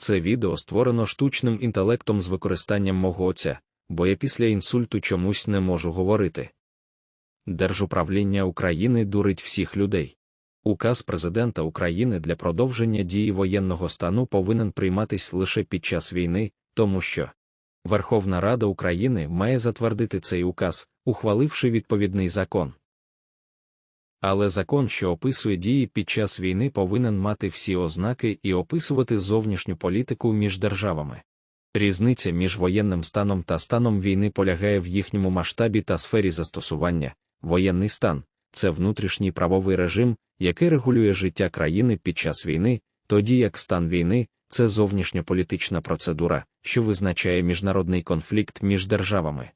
Це відео створено штучним інтелектом з використанням мого отця, бо я після інсульту чомусь не можу говорити. Держуправління України дурить всіх людей. Указ президента України для продовження дії воєнного стану повинен прийматись лише під час війни, тому що Верховна Рада України має затвердити цей указ, ухваливши відповідний закон. Але закон, що описує дії під час війни, повинен мати всі ознаки і описувати зовнішню політику між державами. Різниця між воєнним станом та станом війни полягає в їхньому масштабі та сфері застосування. Воєнний стан це внутрішній правовий режим, який регулює життя країни під час війни, тоді як стан війни це зовнішньополітична процедура, що визначає міжнародний конфлікт між державами.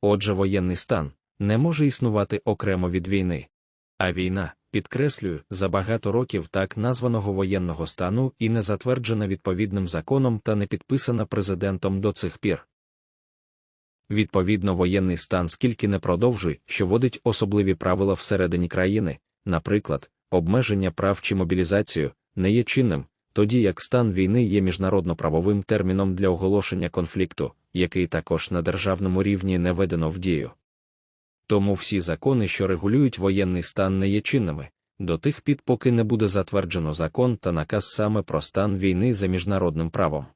Отже, воєнний стан не може існувати окремо від війни. А війна, підкреслюю, за багато років так названого воєнного стану і не затверджена відповідним законом та не підписана президентом до цих пір. Відповідно, воєнний стан скільки не продовжує, що вводить особливі правила всередині країни, наприклад, обмеження прав чи мобілізацію, не є чинним, тоді як стан війни є міжнародно-правовим терміном для оголошення конфлікту, який також на державному рівні не ведено в дію. Тому всі закони, що регулюють воєнний стан, не є чинними, до тих пір, поки не буде затверджено закон та наказ саме про стан війни за міжнародним правом.